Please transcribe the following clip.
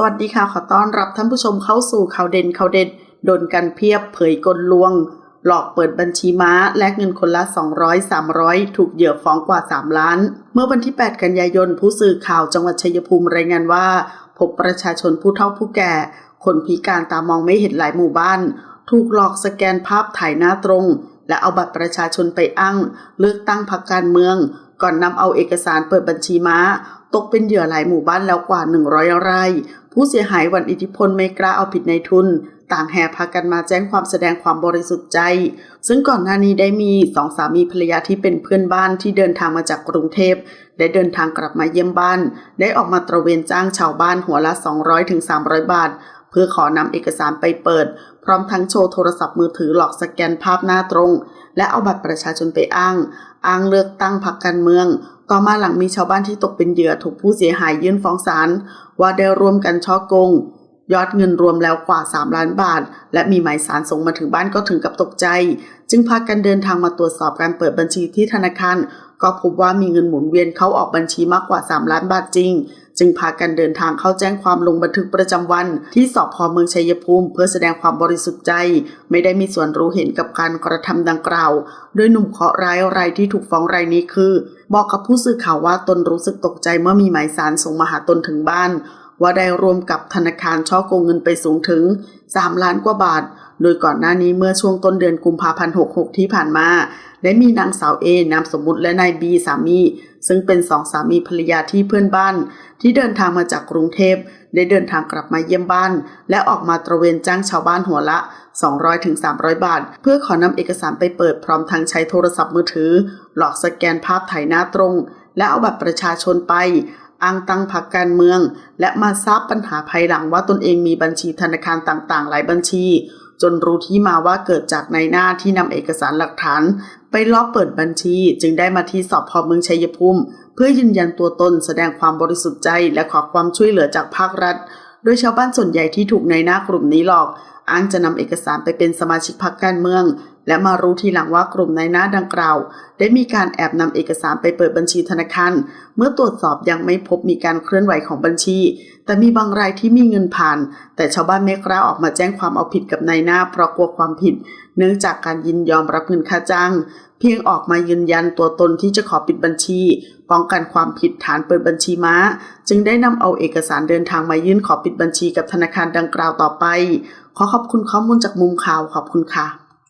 สวัสดีค่ะ ขอต้อนรับท่านผู้ชมเข้าสู่ข่าวเด่นข่าวเด็ดโดนกันเพียบเผยกลลวง หลอกเปิดบัญชีม้าแลกเงินคนละ 200 300 ถูกเหยื่อฟ้องกว่า 3 ล้าน เมื่อวันที่ 8 กันยายนผู้สื่อข่าวจังหวัดชัยภูมิรายงานว่า พบประชาชนผู้เฒ่าผู้แก่ คนพิการตามองไม่เห็นหลายหมู่บ้าน ถูกหลอกสแกนภาพถ่ายหน้าตรง และเอาบัตรประชาชนไปอ้างเลือกตั้งพรรคการเมือง ก่อนนำเอาเอกสารเปิดบัญชีม้า ตกเป็นเหยื่อหลายหมู่บ้านแล้วกว่า 100รายผู้เสียหายวันอิทธิพลไม่กล้าเอาผิดในทุน ต่างแห่พากันมาแจ้งความแสดงความบริสุทธิ์ใจ ซึ่งก่อนหน้านี้ได้มีสองสามีภรรยาที่เป็นเพื่อนบ้านที่เดินทางมาจากกรุงเทพ ได้เดินทางกลับมาเยี่ยมบ้าน ได้ออกมาตระเวนจ้างชาวบ้านหัวละ 200-300 บาท พื่อขอนำเอกสารไปเปิด พร้อมทั้งโชว์โทรศัพท์มือถือหลอกสแกนภาพหน้าตรง และเอาบัตรประชาชนไปอ้าง อ้างเลือกตั้งพรรคการเมือง ต่อมาหลังมีชาวบ้านที่ตกเป็นเหยื่อถูกผู้เสียหายยื่นฟ้องศาลว่าได้ร่วมกันช่อโกงยอดเงินรวมแล้วกว่า 3 ล้านบาท และมีหมายสารส่งมาถึงบ้านก็ถึงกับตกใจ จึงพากันเดินทางมาตรวจสอบการเปิดบัญชีที่ธนาคาร ก็พบว่ามีเงินหมุนเวียนเข้าออกบัญชีมากกว่า 3 ล้านบาทจริง จึงพากันเดินทางเข้าแจ้งความลงบันทึกประจำวัน ที่สพเมืองชัยภูมิ เพื่อแสดงความบริสุทธิ์ใจ ไม่ได้มีส่วนรู้เห็นกับการกระทำดังกล่าว โดยหนุ่มเคราะร้ายรายที่ถูกฟ้องรายนี้คือ บอกกับผู้สื่อข่าวว่าตนรู้สึกตกใจเมื่อมีหมายสารส่งมาหาตนถึงบ้าน ว่าได้ร่วมกับธนาคารช่อโกงเงินไปสูงถึง 3 ล้านกว่าบาท โดยก่อนหน้านี้เมื่อช่วงต้นเดือนกุมภาพันธ์ 66 ที่ผ่านมา ได้มีนางสาวเอนามสมมุติและนายบีสามี ซึ่งเป็นสองสามีภรรยาที่เพื่อนบ้าน ที่เดินทางมาจากกรุงเทพได้เดินทางกลับมาเยี่ยมบ้าน และออกมาตระเวนจ้างชาวบ้านหัวละ 200-300 บาท เพื่อขอนำเอกสารไปเปิดพร้อมทั้งใช้โทรศัพท์มือถือ หลอกสแกนภาพถ่ายหน้าตรง และเอาบัตรประชาชนไป อ้างตั้งพรรคการเมือง และมาทราบปัญหาภายหลังว่าตนเองมีบัญชีธนาคารต่างๆ หลายบัญชี จนรู้ที่มาว่าเกิดจากในหน้าที่นำเอกสารหลักฐาน ไปลอบเปิดบัญชี จึงได้มาที่สอบพอเมืองชัยภูมิ เพื่อยืนยันตัวตนแสดงความบริสุทธิ์ใจและขอความช่วยเหลือจากภาครัฐ โดยชาวบ้านส่วนใหญ่ที่ถูกในหน้ากลุ่มนี้หลอก อ้างจะนำเอกสารไปเป็นสมาชิกพรรคการเมือง และมารู้ทีหลังว่ากลุ่มในหน้าดังกล่าว ได้มีการแอบนำเอกสารไปเปิดบัญชีธนาคาร เมื่อตรวจสอบยังไม่พบมีการเคลื่อนไหวของบัญชี แต่มีบางรายที่มีเงินผ่าน แต่ชาวบ้านไม่กล้าออกมาแจ้งความเอาผิดกับนายหน้าเพราะกลัวความผิด เนื่องจากการยินยอมรับเงินค่าจ้างเพียงออกมายืนยันตัวตนที่จะขอปิดบัญชี ป้องกันความผิดฐานเปิดบัญชีม้า จึงได้นำเอาเอกสารเดินทางมายื่นขอปิดบัญชีกับธนาคารดังกล่าวต่อไป ขอขอบคุณข้อมูลจากมุมข่าวขอบคุณค่ะ